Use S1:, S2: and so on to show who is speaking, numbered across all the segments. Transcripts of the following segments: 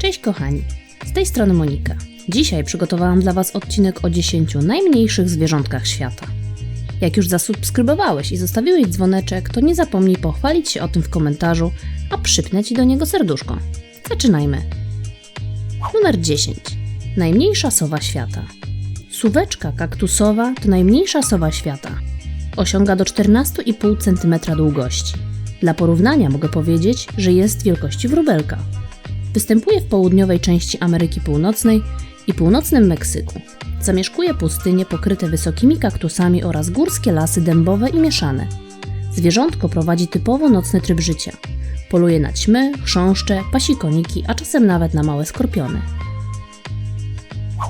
S1: Cześć kochani, z tej strony Monika. Dzisiaj przygotowałam dla Was odcinek o 10 najmniejszych zwierzątkach świata. Jak już zasubskrybowałeś i zostawiłeś dzwoneczek, to nie zapomnij pochwalić się o tym w komentarzu, a przypnę Ci do niego serduszko. Zaczynajmy. Numer 10. Najmniejsza sowa świata. Suweczka kaktusowa to najmniejsza sowa świata. Osiąga do 14,5 cm długości. Dla porównania mogę powiedzieć, że jest wielkości wróbelka. Występuje w południowej części Ameryki Północnej i północnym Meksyku. Zamieszkuje pustynie pokryte wysokimi kaktusami oraz górskie lasy dębowe i mieszane. Zwierzątko prowadzi typowo nocny tryb życia. Poluje na ćmy, chrząszcze, pasikoniki, a czasem nawet na małe skorpiony.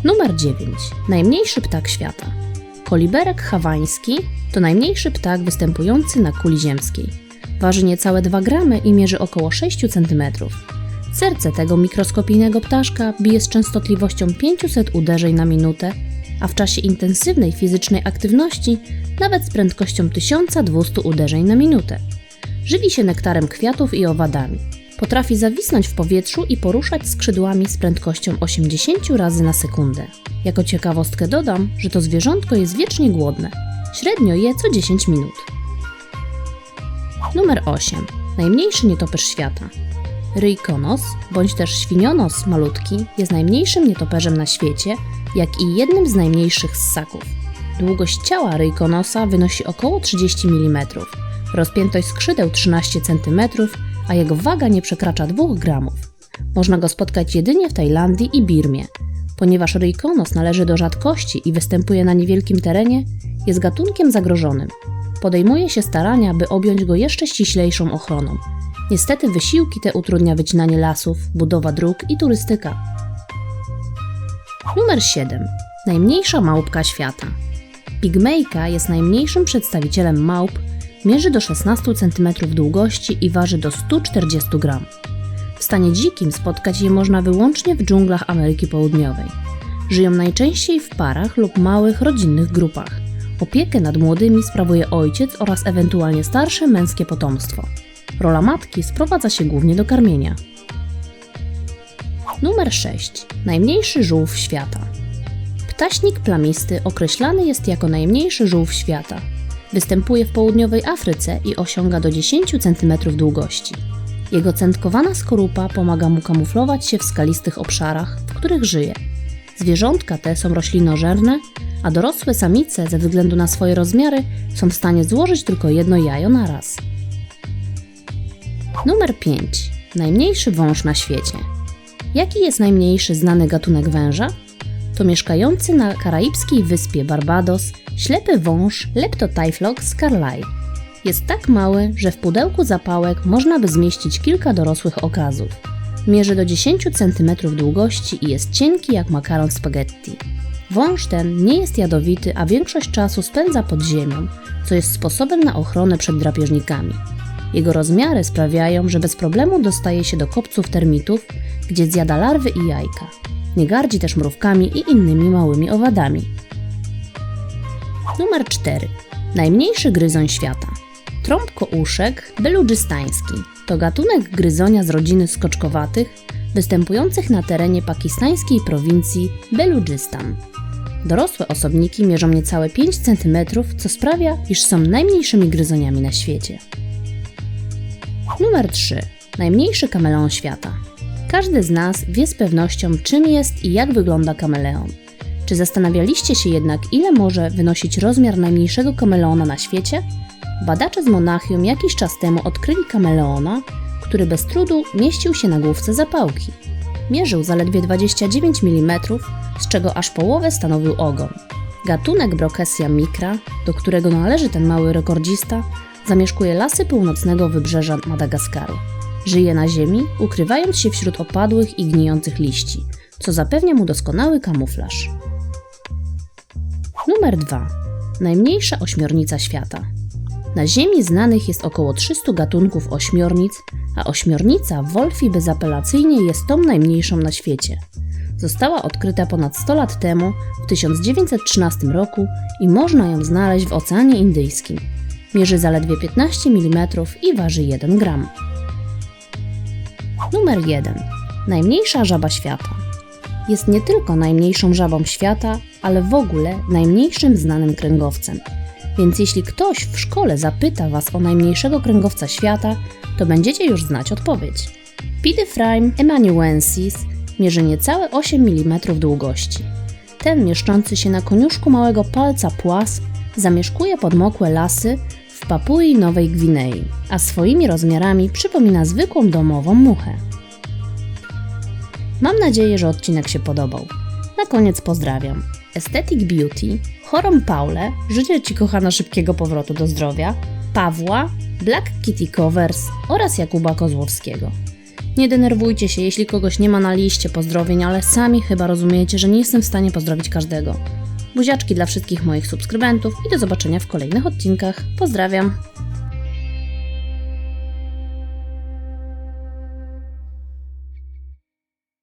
S1: Numer 9. Najmniejszy ptak świata. Koliberek hawański to najmniejszy ptak występujący na kuli ziemskiej. Waży niecałe 2 gramy i mierzy około 6 cm. Serce tego mikroskopijnego ptaszka bije z częstotliwością 500 uderzeń na minutę, a w czasie intensywnej fizycznej aktywności nawet z prędkością 1200 uderzeń na minutę. Żywi się nektarem kwiatów i owadami. Potrafi zawisnąć w powietrzu i poruszać skrzydłami z prędkością 80 razy na sekundę. Jako ciekawostkę dodam, że to zwierzątko jest wiecznie głodne. Średnio je co 10 minut. Numer 8. Najmniejszy nietoperz świata. Ryjkonos, bądź też świnionos malutki, jest najmniejszym nietoperzem na świecie, jak i jednym z najmniejszych ssaków. Długość ciała ryjkonosa wynosi około 30 mm, rozpiętość skrzydeł 13 cm, a jego waga nie przekracza 2 gramów. Można go spotkać jedynie w Tajlandii i Birmie. Ponieważ ryjkonos należy do rzadkości i występuje na niewielkim terenie, jest gatunkiem zagrożonym. Podejmuje się starania, by objąć go jeszcze ściślejszą ochroną. Niestety wysiłki te utrudnia wycinanie lasów, budowa dróg i turystyka. Numer 7. Najmniejsza małpka świata. Pigmejka jest najmniejszym przedstawicielem małp, mierzy do 16 cm długości i waży do 140 gram. W stanie dzikim spotkać je można wyłącznie w dżunglach Ameryki Południowej. Żyją najczęściej w parach lub małych rodzinnych grupach. Opiekę nad młodymi sprawuje ojciec oraz ewentualnie starsze męskie potomstwo. Rola matki sprowadza się głównie do karmienia. Numer 6. Najmniejszy żółw świata. Ptaśnik plamisty określany jest jako najmniejszy żółw świata. Występuje w południowej Afryce i osiąga do 10 cm długości. Jego centkowana skorupa pomaga mu kamuflować się w skalistych obszarach, w których żyje. Zwierzątka te są roślinożerne, a dorosłe samice ze względu na swoje rozmiary są w stanie złożyć tylko jedno jajo na raz. Numer 5. Najmniejszy wąż na świecie. Jaki jest najmniejszy znany gatunek węża? To mieszkający na karaibskiej wyspie Barbados ślepy wąż Leptotyphlox carlyi. Jest tak mały, że w pudełku zapałek można by zmieścić kilka dorosłych okazów. Mierzy do 10 cm długości i jest cienki jak makaron spaghetti. Wąż ten nie jest jadowity, a większość czasu spędza pod ziemią, co jest sposobem na ochronę przed drapieżnikami. Jego rozmiary sprawiają, że bez problemu dostaje się do kopców termitów, gdzie zjada larwy i jajka. Nie gardzi też mrówkami i innymi małymi owadami. Numer 4. Najmniejszy gryzoń świata. Trąbkouszek beludżystański to gatunek gryzonia z rodziny skoczkowatych, występujących na terenie pakistańskiej prowincji Beludżystan. Dorosłe osobniki mierzą niecałe 5 cm, co sprawia, iż są najmniejszymi gryzoniami na świecie. Numer 3. Najmniejszy kameleon świata. Każdy z nas wie z pewnością, czym jest i jak wygląda kameleon. Czy zastanawialiście się jednak, ile może wynosić rozmiar najmniejszego kameleona na świecie? Badacze z Monachium jakiś czas temu odkryli kameleona, który bez trudu mieścił się na główce zapałki. Mierzył zaledwie 29 mm, z czego aż połowę stanowił ogon. Gatunek Brockesia micra, do którego należy ten mały rekordzista, zamieszkuje lasy północnego wybrzeża Madagaskaru. Żyje na ziemi, ukrywając się wśród opadłych i gnijących liści, co zapewnia mu doskonały kamuflaż. Numer 2. Najmniejsza ośmiornica świata. Na Ziemi znanych jest około 300 gatunków ośmiornic, a ośmiornica Wolfi bezapelacyjnie jest tą najmniejszą na świecie. Została odkryta ponad 100 lat temu, w 1913 roku i można ją znaleźć w Oceanie Indyjskim. Mierzy zaledwie 15 mm i waży 1 gram. Numer 1. Najmniejsza żaba świata. Jest nie tylko najmniejszą żabą świata, ale w ogóle najmniejszym znanym kręgowcem. Więc jeśli ktoś w szkole zapyta Was o najmniejszego kręgowca świata, to będziecie już znać odpowiedź. Pidifrime emanuensis mierzy niecałe 8 mm długości. Ten mieszczący się na koniuszku małego palca płas zamieszkuje podmokłe lasy w Papui Nowej Gwinei, a swoimi rozmiarami przypomina zwykłą domową muchę. Mam nadzieję, że odcinek się podobał. Na koniec pozdrawiam. Aesthetic Beauty, Chorą Paulę, życzę Ci kochana szybkiego powrotu do zdrowia, Pawła, Black Kitty Covers oraz Jakuba Kozłowskiego. Nie denerwujcie się, jeśli kogoś nie ma na liście pozdrowień, ale sami chyba rozumiecie, że nie jestem w stanie pozdrowić każdego. Buziaczki dla wszystkich moich subskrybentów i do zobaczenia w kolejnych odcinkach. Pozdrawiam!